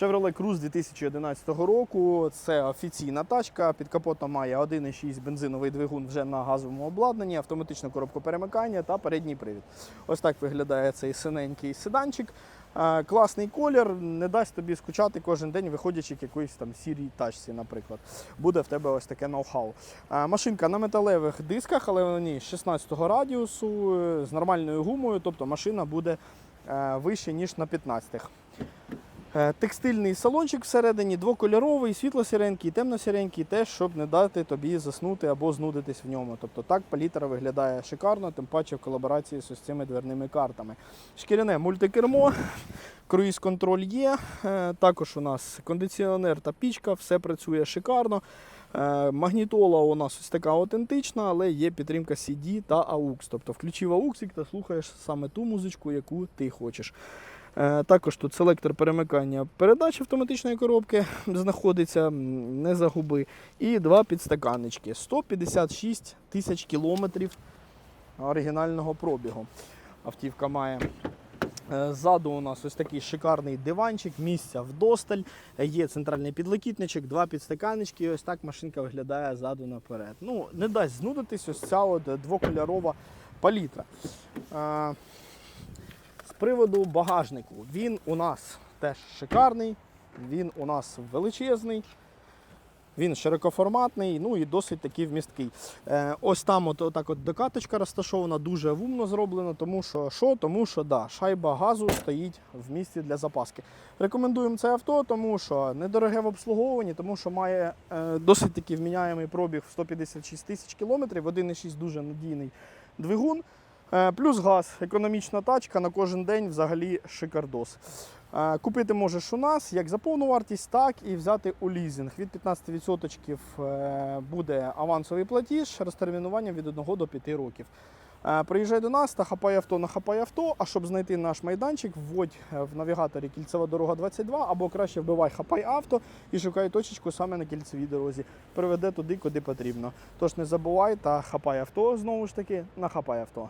Chevrolet Cruze 2011 року. Це офіційна тачка. Під капотом має 1,6 бензиновий двигун вже на газовому обладнанні, автоматичну коробку перемикання та передній привід. Ось так виглядає цей синенький седанчик. Е, Класний колір, не дасть тобі скучати кожен день, виходячи в якоїсь там сірій тачці, наприклад. Буде в тебе ось таке ноу-хау. Е, Машинка на металевих дисках, але вони 16 радіусу е, з нормальною гумою, тобто машина буде вище, ніж на 15. Е, Текстильний салончик всередині, двокольоровий, світло-сіренький, темно-сіренький, теж, щоб не дати тобі заснути або знудитись в ньому. Тобто так палітра виглядає шикарно, тим паче в колаборації з цими дверними картами. Шкіряне мультикермо, круїз-контроль є. Е, Також у нас кондиціонер та пічка, все працює шикарно. Е, Магнітола у нас ось така аутентична, але є підтримка CD та AUX. Тобто включив AUX та слухаєш саме ту музичку, яку ти хочеш. Е, Також тут селектор перемикання передач автоматичної коробки знаходиться, не загуби. І два підстаканнички. 156 тисяч кілометрів оригінального пробігу. Автівка має. Е, Ззаду у нас ось такий шикарний диванчик, місця вдосталь, Е, є центральний підлокітничок, два підстаканнички. І ось так машинка виглядає ззаду наперед. Ну, не дасть знудитись ось ця от двокольорова палітра. Приводу багажнику, він у нас теж шикарний, він у нас величезний. Він широкоформатний, ну і досить такий вмісткий. Е, ось там от, отак от докаточка розташована, дуже вумно зроблено, тому що що? Тому що да, шайба газу стоїть в місці для запаски. Рекомендуємо це авто, тому що недороге в обслуговуванні, тому що має е, досить такий вміняємий пробіг в 156 тисяч кілометрів, 1,6 дуже надійний двигун. Е, Плюс газ, економічна тачка на кожен день взагалі шикардос. Е, Купити можеш у нас як за повну вартість, так і взяти у лізинг. Від 15% е, буде авансовий платіж, розтермінування від 1 до 5 років. Приїжджай до нас та хапай авто на хапай авто. А щоб знайти наш майданчик, вводь в навігаторі кільцева дорога 22 або краще вбивай хапай авто і шукай точечку саме на кільцевій дорозі. Приведе туди, куди потрібно. Тож не забувай та хапай авто знову ж таки на хапай авто.